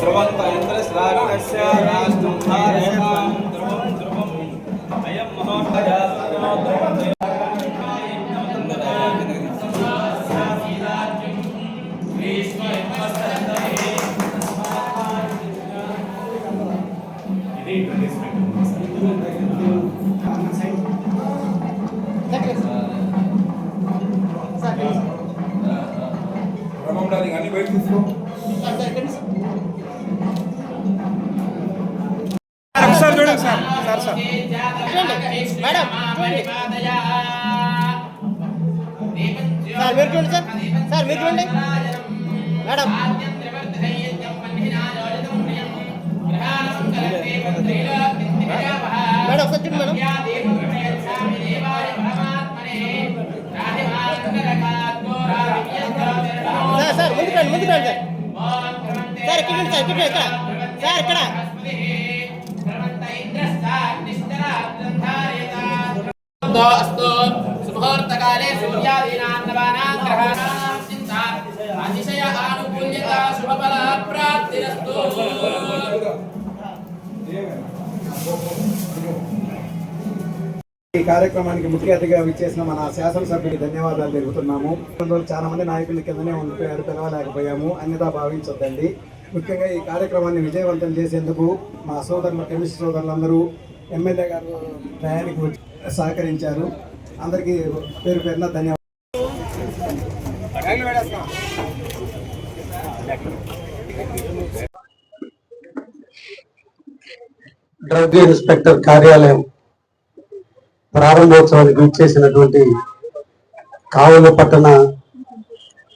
ధ్రువంత ఇంద్రశ్రావణస్య రాష్ట్రం ధారయతాం ధ్రువం ధ్రువం ఒకసారి చూడండి sir sir sir. Madam sir మీరు చూడండి సార్. సార్ మీరు చూడండి. మేడం. మేడం ఒకసారి చూడండి మేడం. ముందుకు రండి సార్ సార్ ఇక్కడ రండి సార్ ఇక్కడ ఇక్కడ. సార్ ఇక్కడ. అస్తు గ్రహాణాం అతిశయ ఆనుకూల్యత శుభఫల ప్రాప్తిరస్తు ఈ కార్యక్రమానికి ముఖ్య అతిథిగా విచ్చేసిన మన శాసనసభ్యుడికి ధన్యవాదాలు తెలుపుతున్నాము. చాలా మంది నాయకుల కిందనే ఉండిపోయారు పిలవలేకపోయాము. అన్యత భావించొద్దండి. ముఖ్యంగా ఈ కార్యక్రమాన్ని విజయవంతం చేసేందుకు మా సోదరులు కెమిస్ట్రీ సోదరులందరూ ఎమ్మెల్యే గారు ప్రయాణికి సహకరించారు. అందరికీ పేరు పేరున ధన్యవాదాలు. డ్రగ్ ఇన్స్పెక్టర్ కార్యాలయం ప్రారంభోత్సవానికి ఇచ్చేసినటువంటి కావలి పట్టణ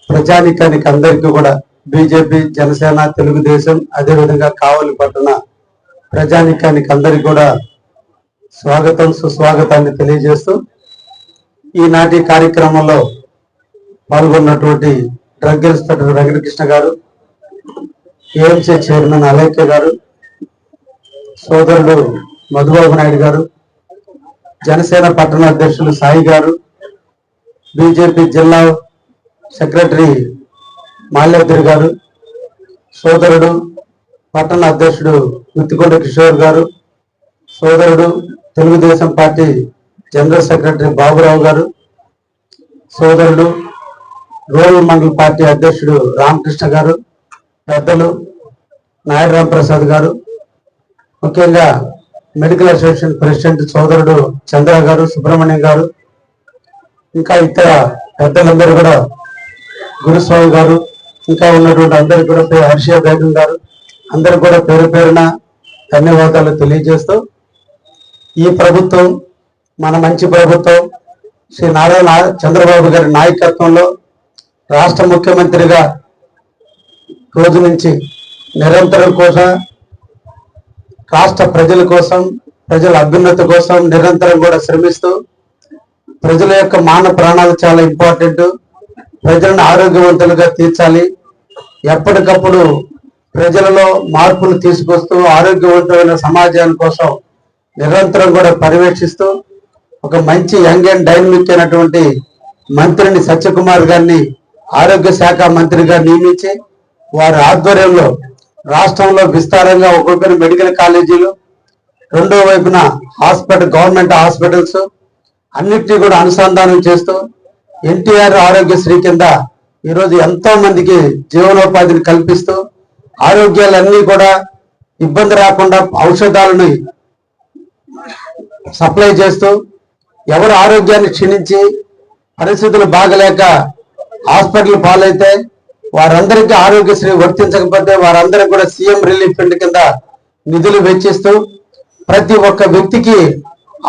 ప్రజానికానికి అందరికీ కూడా బీజేపీ జనసేన తెలుగుదేశం అదేవిధంగా కావలి పట్టణ ప్రజానికానికి అందరికీ కూడా స్వాగతం సుస్వాగతాన్ని తెలియజేస్తూ ఈనాటి కార్యక్రమంలో పాల్గొన్నటువంటి డ్రగ్ ఇన్స్పెక్టర్ వెంకటకృష్ణ గారు ఏఎంసీ చైర్మన్ అలేఖ్య గారు సోదరుడు మధుబాబు నాయుడు గారు జనసేన పట్టణ అధ్యక్షులు సాయి గారు బీజేపీ జిల్లా సెక్రటరీ మాల్యాద్రి గారు సోదరుడు పట్టణ అధ్యక్షుడు ముత్తికొండ కిషోర్ గారు సోదరుడు Telugu Desam party general secretary Baburao garu సోదరుడు రూరల్ మండల పార్టీ అధ్యక్షుడు రామకృష్ణ గారు పెద్దలు నాయుడు రామప్రసాద్ గారు. ముఖ్యంగా మెడికల్ అసోసియేషన్ ప్రెసిడెంట్ సోదరుడు చంద్ర గారు సుబ్రహ్మణ్యం గారు ఇంకా ఇతర పెద్దలందరూ కూడా గురుస్వామి గారు ఇంకా ఉన్నటువంటి అందరు కూడా హర్ష బేగం గారు అందరు కూడా పేరు పేరున ధన్యవాదాలు తెలియజేస్తూ ఈ ప్రభుత్వం మన మంచి ప్రభుత్వం శ్రీ నారాయణ చంద్రబాబు గారి నాయకత్వంలో రాష్ట్ర ముఖ్యమంత్రిగా రోజు నుంచి నిరంతరం కూడా రాష్ట్ర ప్రజల కోసం ప్రజల అభ్యున్నతి కోసం నిరంతరం కూడా శ్రమిస్తూ ప్రజల యొక్క మాన ప్రాణాలు చాలా ఇంపార్టెంట్. ప్రజలను ఆరోగ్యవంతులుగా తీర్చాలి. ఎప్పటికప్పుడు ప్రజలలో మార్పులు తీసుకొస్తూ ఆరోగ్యవంతమైన సమాజం కోసం నిరంతరం కూడా పర్యవేక్షిస్తూ ఒక మంచి యంగ్ అండ్ డైనమిక్ అయినటువంటి మంత్రిని సత్యకుమార్ గారిని ఆరోగ్య శాఖ మంత్రిగా నియమించి వారి ఆధ్వర్యంలో రాష్ట్రంలో విస్తారంగా ఒక్కొక్కరు మెడికల్ కాలేజీలు రెండో వైపున హాస్పిటల్ గవర్నమెంట్ హాస్పిటల్స్ అన్నిటినీ కూడా అనుసంధానం చేస్తూ ఎన్టీఆర్ ఆరోగ్యశ్రీ కింద ఈరోజు ఎంతో మందికి జీవనోపాధిని కల్పిస్తూ ఆరోగ్యాలన్నీ కూడా ఇబ్బంది రాకుండా ఔషధాలను సప్లై చేస్తూ ఎవరు ఆరోగ్యాన్ని క్షీణించి పరిస్థితులు బాగలేక హాస్పిటల్ పాలైతే వారందరికీ ఆరోగ్యశ్రీ వర్తించకపోతే వారందరికీ కూడా సీఎం రిలీఫ్ ఫండ్ కింద నిధులు వెచ్చిస్తూ ప్రతి ఒక్క వ్యక్తికి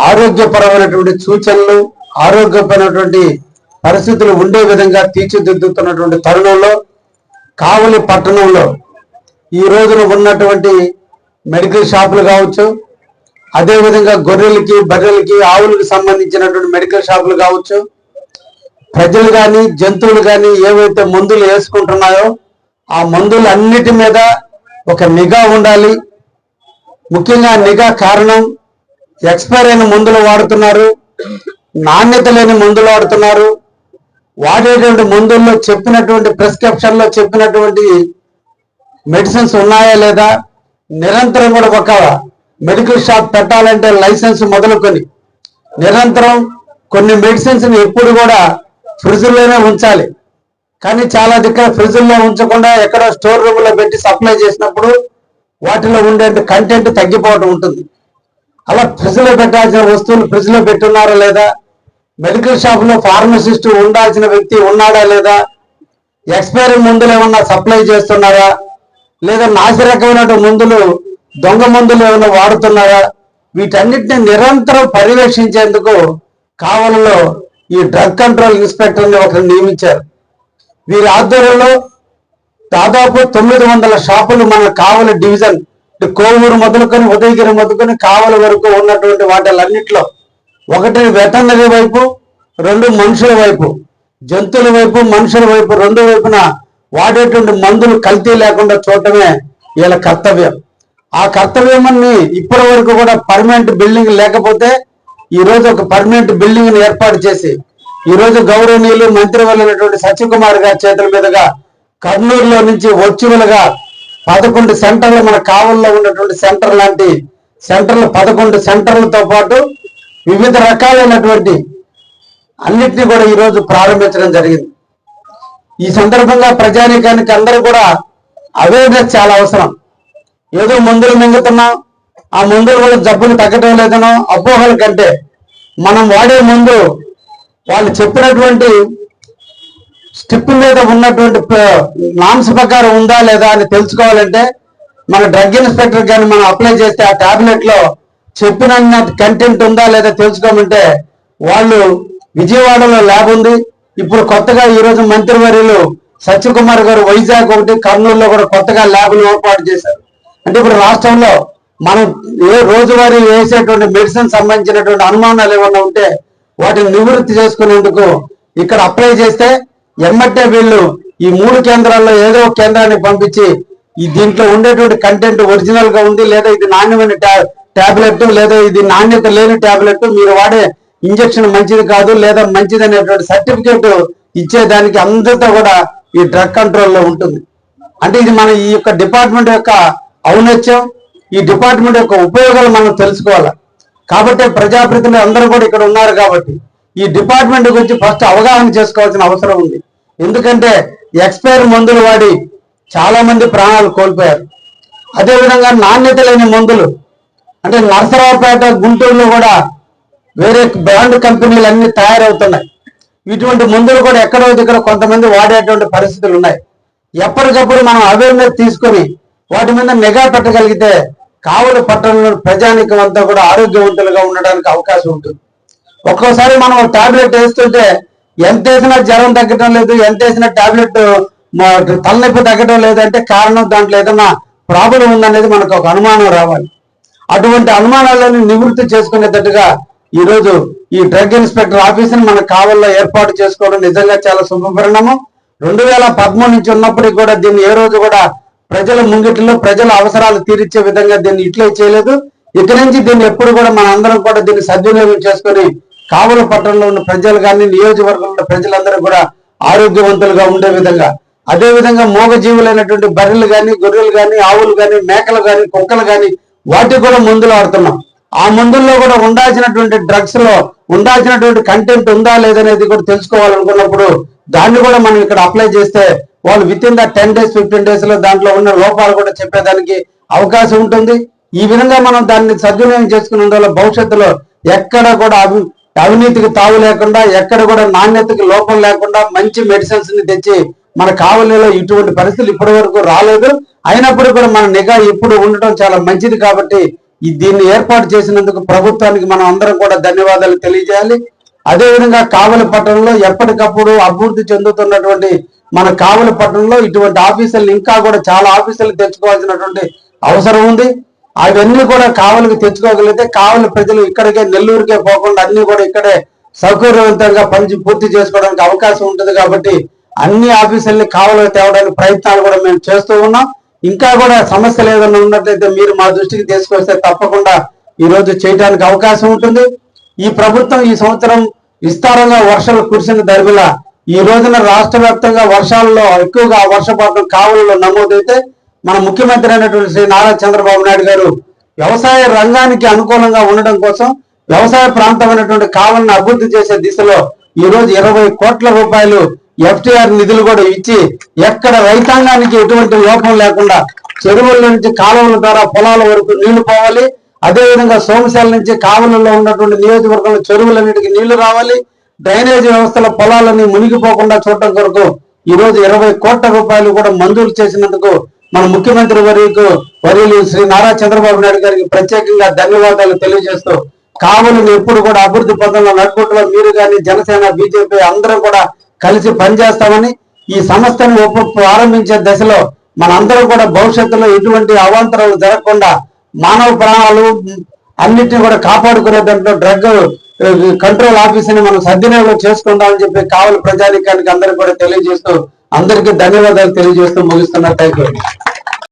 ఆరోగ్యపరమైనటువంటి సూచనలు ఆరోగ్యపరమైనటువంటి పరిస్థితులు ఉండే విధంగా తీర్చిదిద్దుతున్నటువంటి తరుణంలో కావలి పట్టణంలో ఈ రోజున ఉన్నటువంటి మెడికల్ షాపులు కావచ్చు అదేవిధంగా గొర్రెలకి బర్రెలకి ఆవులకు సంబంధించినటువంటి మెడికల్ షాపులు కావచ్చు ప్రజలు కానీ జంతువులు కానీ ఏవైతే మందులు వేసుకుంటున్నాయో ఆ మందులు అన్నిటి మీద ఒక నిఘా ఉండాలి. ముఖ్యంగా నిఘా కారణం ఎక్స్పైర్ అయిన మందులు వాడుతున్నారు నాణ్యత లేని మందులు వాడుతున్నారు. వాడేటువంటి మందుల్లో చెప్పినటువంటి ప్రిస్క్రిప్షన్లో చెప్పినటువంటి మెడిసిన్స్ ఉన్నాయా లేదా? నిరంతరం కూడా ఒక మెడికల్ షాప్ పెట్టాలంటే లైసెన్స్ మొదలుకొని నిరంతరం కొన్ని మెడిసిన్స్ని ఎప్పుడు కూడా ఫ్రిడ్జ్లోనే ఉంచాలి. కానీ చాలా దగ్గర ఫ్రిడ్జ్ల్లో ఉంచకుండా ఎక్కడో స్టోర్ రూమ్లో పెట్టి సప్లై చేసినప్పుడు వాటిలో ఉండే కంటెంట్ తగ్గిపోవడం ఉంటుంది. అలా ఫ్రిడ్జ్లో పెట్టాల్సిన వస్తువులు ఫ్రిడ్జ్లో పెట్టున్నారా లేదా? మెడికల్ షాప్లో ఫార్మసిస్ట్ ఉండాల్సిన వ్యక్తి ఉన్నాడా లేదా? ఎక్స్పైరీ మందులు ఏమన్నా సప్లై చేస్తున్నారా? లేదా నాసి మందులు దొంగ మందులు ఏమైనా వాడుతున్నారా? వీటన్నిటిని నిరంతరం పర్యవేక్షించేందుకు కావలలో ఈ డ్రగ్ కంట్రోల్ ఇన్స్పెక్టర్ని ఒకరు నియమించారు. వీరి ఆధ్వర్యంలో దాదాపు తొమ్మిది వందల షాపులు మన కావలి డివిజన్ కోవూరు మొదలుకొని ఉదయగిరి మొదలుకొని కావలి వరకు ఉన్నటువంటి వాటిలన్నింటిలో ఒకటి వెటనరీ వైపు రెండు మనుషుల వైపు జంతువుల వైపు మనుషుల వైపు రెండు వైపున వాడేటువంటి మందులు కల్తీ లేకుండా చూడటమే వీళ్ళ కర్తవ్యం. ఆ కర్తవ్యమని ఇప్పటి వరకు కూడా పర్మనెంట్ బిల్డింగ్ లేకపోతే ఈ రోజు ఒక పర్మనెంట్ బిల్డింగ్ ఏర్పాటు చేసి ఈరోజు గౌరవనీయులు మంత్రి వెళ్ళినటువంటి సత్యకుమార్ గారి చేతుల మీదుగా కర్నూలులో నుంచి వర్చువల్గా పదకొండు సెంటర్లు మన కావల్లో ఉన్నటువంటి సెంటర్ లాంటి సెంటర్లు పదకొండు సెంటర్లతో పాటు వివిధ రకాలైనటువంటి అన్నిటినీ కూడా ఈరోజు ప్రారంభించడం జరిగింది. ఈ సందర్భంగా ప్రజానీకానికి అందరూ కూడా అవేర్నెస్ చాలా అవసరం. ఏదో మందులు మింగుతున్నాం ఆ మందులు వల్ల జబ్బులు తగ్గటం లేదనో అపోహల కంటే మనం వాడే ముందు వాళ్ళు చెప్పినటువంటి స్టిప్ మీద ఉన్నటువంటి నామ్స్ ప్రకారం ఉందా లేదా అని తెలుసుకోవాలంటే మన డ్రగ్ ఇన్స్పెక్టర్ కానీ మనం అప్లై చేస్తే ఆ ట్యాబ్లెట్లో చెప్పిన కంటెంట్ ఉందా లేదా తెలుసుకోమంటే వాళ్ళు విజయవాడలో ల్యాబ్ ఉంది. ఇప్పుడు కొత్తగా ఈ రోజు మంత్రివర్యులు సత్యకుమార్ గారు వైజాగ్ ఒకటి కర్నూలులో కూడా కొత్తగా ల్యాబ్లు ఏర్పాటు చేశారు. అంటే ఇప్పుడు రాష్ట్రంలో మనం ఏ రోజువారీ వేసేటువంటి మెడిసిన్ సంబంధించినటువంటి అనుమానాలు ఏమన్నా ఉంటే వాటిని నివృత్తి చేసుకునేందుకు ఇక్కడ అప్లై చేస్తే ఎమ్మటే వీళ్ళు ఈ మూడు కేంద్రాల్లో ఏదో ఒక కేంద్రాన్ని పంపించి ఈ దీంట్లో ఉండేటువంటి కంటెంట్ ఒరిజినల్గా ఉంది లేదా ఇది నాణ్యమైన టాబ్లెట్ లేదా ఇది నాణ్యత లేని టాబ్లెట్ మీరు వాడే ఇంజక్షన్ మంచిది కాదు లేదా మంచిది అనేటువంటి సర్టిఫికేట్ ఇచ్చేదానికి అందరితో కూడా ఈ డ్రగ్ కంట్రోల్లో ఉంటుంది. అంటే ఇది మన ఈ యొక్క డిపార్ట్మెంట్ యొక్క ఔన్నత్యం ఈ డిపార్ట్మెంట్ యొక్క ఉపయోగాలు మనం తెలుసుకోవాలి. కాబట్టి ప్రజాప్రతినిధులు అందరూ కూడా ఇక్కడ ఉన్నారు కాబట్టి ఈ డిపార్ట్మెంట్ గురించి ఫస్ట్ అవగాహన చేసుకోవాల్సిన అవసరం ఉంది. ఎందుకంటే ఎక్స్పైర్ మందులు వాడి చాలా మంది ప్రాణాలు కోల్పోయారు. అదేవిధంగా నాణ్యత లేని మందులు అంటే నరసరావుపేట గుంటూరులో కూడా వేరే బ్రాండ్ కంపెనీలు అన్ని తయారవుతున్నాయి. ఇటువంటి మందులు కూడా ఎక్కడో దగ్గర కొంతమంది వాడేటువంటి పరిస్థితులు ఉన్నాయి. ఎప్పటికప్పుడు మనం అవేర్నెస్ తీసుకొని వాటి మీద నిఘా పెట్టగలిగితే కావలి పట్టణంలో ప్రజానికం అంతా కూడా ఆరోగ్యవంతులుగా ఉండడానికి అవకాశం ఉంటుంది. ఒక్కోసారి మనం టాబ్లెట్ వేస్తుంటే ఎంత వేసినా జ్వరం తగ్గటం లేదు ఎంత వేసినా టాబ్లెట్ తలనొప్పి తగ్గటం లేదంటే కారణం దాంట్లో ఏదైనా ప్రాబ్లం ఉందనేది మనకు ఒక అనుమానం రావాలి. అటువంటి అనుమానాలను నివృత్తి చేసుకునేటట్టుగా ఈ రోజు ఈ డ్రగ్ ఇన్స్పెక్టర్ ఆఫీసుని మన కావల్లో ఏర్పాటు చేసుకోవడం నిజంగా చాలా శుభపరిణామం. రెండు వేల పదమూడు నుంచి ఉన్నప్పటికీ కూడా దీన్ని ఏ రోజు కూడా ప్రజల ముంగిటిలో ప్రజల అవసరాలు తీర్చే విధంగా దీన్ని ఇట్లే చేయలేదు. ఇక నుంచి దీన్ని ఎప్పుడు కూడా మన అందరం కూడా దీన్ని సద్వినియోగం చేసుకొని కావల పట్టణంలో ఉన్న ప్రజలు కానీ నియోజకవర్గంలో ఉన్న ప్రజలందరూ కూడా ఆరోగ్యవంతులుగా ఉండే విధంగా. అదే విధంగా మూగజీవులైనటువంటి బర్రెలు కానీ గొర్రెలు కానీ ఆవులు కానీ మేకలు కానీ కుక్కలు కానీ వాటికి కూడా మందులు ఆడుతున్నాం ఆ మందుల్లో కూడా ఉండాల్సినటువంటి డ్రగ్స్లో ఉండాల్సినటువంటి కంటెంట్ ఉందా లేదనేది కూడా తెలుసుకోవాలనుకున్నప్పుడు దాన్ని కూడా మనం ఇక్కడ అప్లై చేస్తే వాళ్ళు with in the ten days fifteen డేస్లో దాంట్లో ఉన్న లోపాలు కూడా చెప్పేదానికి అవకాశం ఉంటుంది. ఈ విధంగా మనం దాన్ని సద్వినియోగం చేసుకున్నందువల్ల భవిష్యత్తులో ఎక్కడ కూడా అవి అవినీతికి తావు లేకుండా ఎక్కడ కూడా నాణ్యతకి లోపం లేకుండా మంచి మెడిసిన్స్ని తెచ్చి మన కావలిలో ఇటువంటి పరిస్థితులు ఇప్పటి వరకు రాలేదు. అయినప్పుడు కూడా మన నిఘా ఇప్పుడు ఉండటం చాలా మంచిది కాబట్టి ఈ దీన్ని ఏర్పాటు చేసినందుకు ప్రభుత్వానికి మనం అందరం కూడా ధన్యవాదాలు తెలియజేయాలి. అదేవిధంగా కావలి పట్టణంలో ఎప్పటికప్పుడు అభివృద్ధి చెందుతున్నటువంటి మన కావలి పట్టణంలో ఇటువంటి ఆఫీసులు ఇంకా కూడా చాలా ఆఫీసులు తెచ్చుకోవాల్సినటువంటి అవసరం ఉంది. అవన్నీ కూడా కావలికి తెచ్చుకోగలిగితే కావలి ప్రజలు ఇక్కడికే నెల్లూరుకే పోకుండా అన్ని కూడా ఇక్కడే సౌకర్యవంతంగా పని పూర్తి చేసుకోవడానికి అవకాశం ఉంటుంది కాబట్టి అన్ని ఆఫీసుల్ని కావలికి తేవడానికి ప్రయత్నాలు కూడా మేము చేస్తూ ఉన్నాం. ఇంకా కూడా సమస్యలు ఏదైనా ఉన్నట్లయితే మీరు మా దృష్టికి తీసుకొస్తే తప్పకుండా ఈ రోజు చేయడానికి అవకాశం ఉంటుంది. ఈ ప్రభుత్వం ఈ సంవత్సరం విస్తారంగా వర్షాలు కురిసిన దరిమిలా ఈ రోజున రాష్ట్ర వ్యాప్తంగా వర్షాల్లో ఎక్కువగా వర్షపాతం కావులలో నమోదైతే మన ముఖ్యమంత్రి అయినటువంటి శ్రీ నారా చంద్రబాబు నాయుడు గారు వ్యవసాయ రంగానికి అనుకూలంగా ఉండడం కోసం వ్యవసాయ ప్రాంతమైనటువంటి కావలను అభివృద్ధి చేసే దిశలో ఈ రోజు ఇరవై కోట్ల రూపాయలు ఎఫ్టీఆర్ నిధులు కూడా ఇచ్చి ఎక్కడ రైతాంగానికి ఎటువంటి లోపం లేకుండా చెరువుల నుంచి కాలువల ద్వారా పొలాల వరకు నీళ్ళు పోవాలి. అదే విధంగా సోమశాల నుంచి కావలలో ఉన్నటువంటి నియోజకవర్గంలో చెరువులన్నిటికీ నీళ్ళు రావాలి. డ్రైనేజ్ వ్యవస్థల పొలాలని మునిగిపోకుండా చూడటం కొరకు ఈ రోజు ఇరవై కోట్ల రూపాయలు కూడా మంజూరు చేసినందుకు మన ముఖ్యమంత్రి వరకు వర్యులు శ్రీ నారా చంద్రబాబు నాయుడు గారికి ప్రత్యేకంగా ధన్యవాదాలు తెలియజేస్తూ కావలిని ఎప్పుడు కూడా అభివృద్ధి పథంలో నడుపుట్లో మీరు కానీ జనసేన బీజేపీ అందరం కూడా కలిసి పనిచేస్తామని ఈ సంస్థను ఒప్ప- ప్రారంభించే దశలో మనందరం కూడా భవిష్యత్తులో ఎటువంటి అవాంతరాలు జరగకుండా మానవ ప్రాణాలు అన్నిటిని కూడా కాపాడుకునే దాంట్లో డ్రగ్ కంట్రోల్ ఆఫీస్ని మనం సద్వినియోగం చేసుకుందామని చెప్పి కావాలి ప్రజానికానికి అందరికి కూడా తెలియజేస్తూ అందరికీ ధన్యవాదాలు తెలియజేస్తూ ముగిస్తున్నా థ్యాంక్ యూ